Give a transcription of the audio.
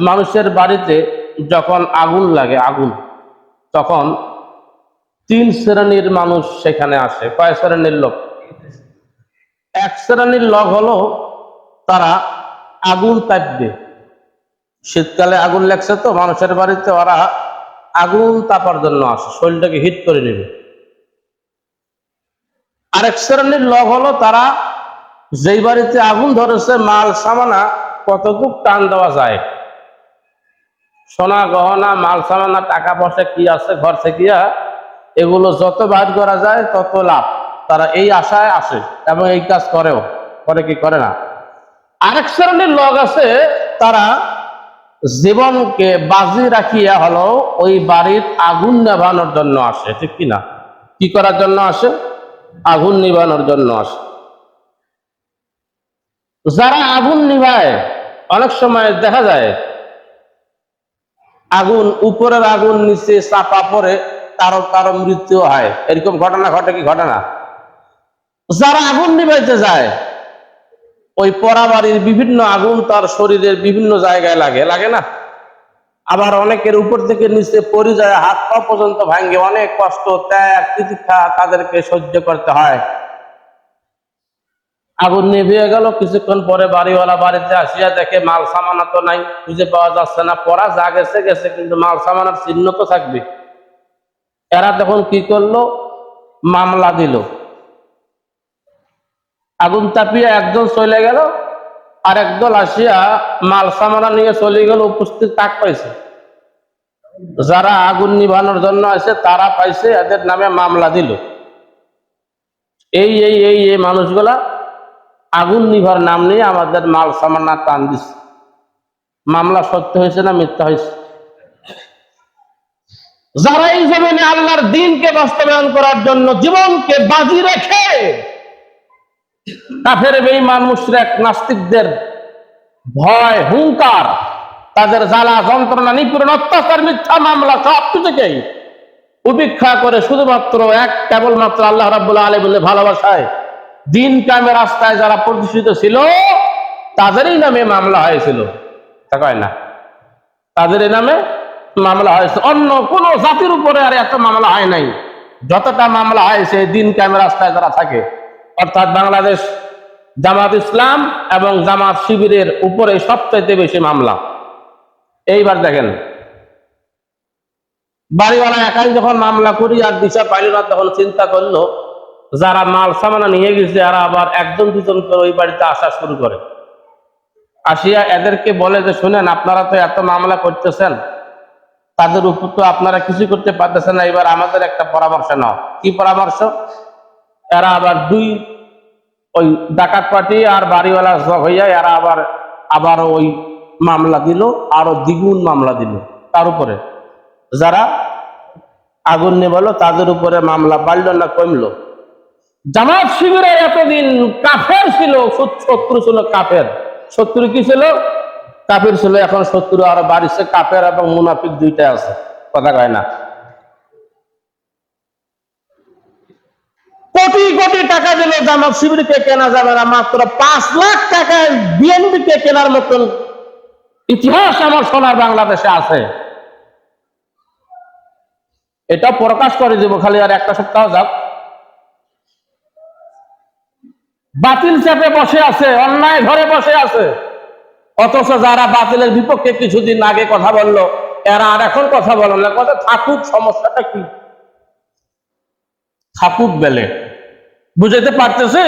মানুষের বাড়িতে যখন আগুন লাগে, আগুন, তখন তিন শ্রেণির মানুষ সেখানে আসে। কয় শ্রেণির লোক? এক শ্রেণির লোক হলো তারা আগুন তাপবে। শীতকালে আগুন লাগছে তো, মানুষের বাড়িতে ওরা আগুন তাপার জন্য আসে, শরীরটাকে হিট করে নেবে। আরেক শ্রেণির লোক হলো তারা যেই বাড়িতে আগুন ধরেছে, মাল, সামানা কতটুক টান দেওয়া যায়? সোনা, গহনা, মাল, সামানা, টাকা পয়সা কি আছে, ঘর থেকে এগুলো যত বাইর করা যায়, তত লাভ। তারা এই আশায় আসে এবং এই কাজ করেও। করে কি করে না? আরেক শ্রেণির লোক আছে, তারা জীবনকে বাজি রাখিয়া হলো ওই বাড়ির আগুন নেভানোর জন্য আসে। ঠিক কিনা কি করার জন্য আসে? আগুন নিভানোর জন্য আসে। যারা আগুন নিভায় অনেক সময় দেখা যায়, আগুন, উপরের আগুন নিচে চাপা পড়ে কারও কারও মৃত্যু হয়। এরকম ঘটনা ঘটে কি ঘটনা যারা আগুন নিভাইতে যায়, ওই পরাবাড়ির বিভিন্ন আগুন তার শরীরের বিভিন্ন জায়গায় লাগে লাগে না? আবার অনেকের উপর থেকে নিচে পড়ে যায়, হাত পা পর্যন্ত ভাঙ্গে, অনেক কষ্ট, ত্যাগ তাদেরকে সহ্য করতে হয়। আগুন নিভিয়ে গেল। কিছুক্ষণ পরে বাড়িওয়ালা বাড়িতে আসিয়া দেখে, মাল সামানা তো নাই, খুঁজে পাওয়া যাচ্ছে না। পড়া যা গেছে গেছে, কিন্তু মাল সামানার চিহ্ন তো থাকবে। এরা তখন কি করল? মামলা দিল। আগুন তাপিয়ে একজন চলে গেল, আর একদল আসিয়া মাল সামানা নিয়ে চলে গেল, উপস্থিত তাক পাইছে। যারা আগুন নিভানোর জন্য আছে তারা পাইছে, এদের নামে মামলা দিল। এই এই এই এই মানুষগুলা আগুন নিভার নাম নিয়ে আমাদের মাল সামানা টান দিচ্ছে মামলা সত্য হয়েছে না মিথ্যা হয়েছে? যারা এই জমিনে আল্লাহর দিনকে বাস্তবায়ন করার জন্য জীবনকে বাজি রেখে কাফের, বেঈমান, মুশরিক, নাস্তিকদের ভয় হুঙ্কার তাদের জ্বালা, যন্ত্রণা, নিপীড়ন, অত্যাচার, মিথ্যা মামলা সব কিছুকেই উপেক্ষা করে শুধুমাত্র এক কেবলমাত্র আল্লাহ রাব্বুল বলে ভালোবাসায় দিন কামে রাস্তায় যারা প্রতিষ্ঠিত ছিল, তাদেরই নামে মামলা হয়েছিল। তা কয় না? তাদের নামে মামলা হয়েছে। অন্য কোন জাতির উপরে আর এত মামলা হয় নাই। যতটা মামলা হয়েছে দিন কামে রাস্তায় যারা থাকে, অর্থাৎ বাংলাদেশ জামাত ইসলাম এবং জামাত শিবিরের উপরে সবচাইতে বেশি মামলা। এইবার দেখেন, বাড়িওয়ালা একাই যখন মামলা করি আর দিশা পাইল না তখন চিন্তা করল যারা মাল সামানা নিয়ে গেছে এরা আবার একজন দুজন করে ওই বাড়িতে আসা শুরু করে। আসিয়া এদেরকে বলে যে, শুনেন, আপনারা তো এত মামলা করতেছেন, তাদের উপর তো আপনারা কিছু করতে পারতেছেন না, এবার আমাদের একটা পরামর্শ নাও। কি পরামর্শ? এরা আবার দুই ওই ডাকাত পার্টি আর বাড়িওয়ালা হইয়া এরা আবার আবার ওই মামলা দিল আরও দ্বিগুণ মামলা দিল তার উপরে। যারা আগুন নেবালো তাদের উপরে মামলা বাড়ল না কমলো। জামাত শিবিরে এতদিন কাফের ছিল, শত্রু ছিল কাফের। শত্রু কি ছিল? কাফের ছিল, এখন শত্রু আরও বাড়িছে, কাফের এবং মুনাফিক দুইটা আছে। কথা কয় না? কোটি কোটি টাকা দিলে জামাত শিবিরকে কেনা যাবে না, মাত্র পাঁচ লাখ টাকায় বিএনপি কে কেনার মতন ইতিহাস আমার সোনার বাংলাদেশে আছে। এটা প্রকাশ করে দেবো, খালি আর একটা সপ্তাহ যাক। বাতিল চাপে বসে আছে, অন্যায় ঘরে বসে আছে। অথচ যারা বাতিলের বিপক্ষে কিছুদিন আগে কথা বলল, এরা আর এখন কথা বলো না। কথা থাকুক, সমস্যাটা কি? থাকুক বেলে। বুঝাইতে পারতেছে?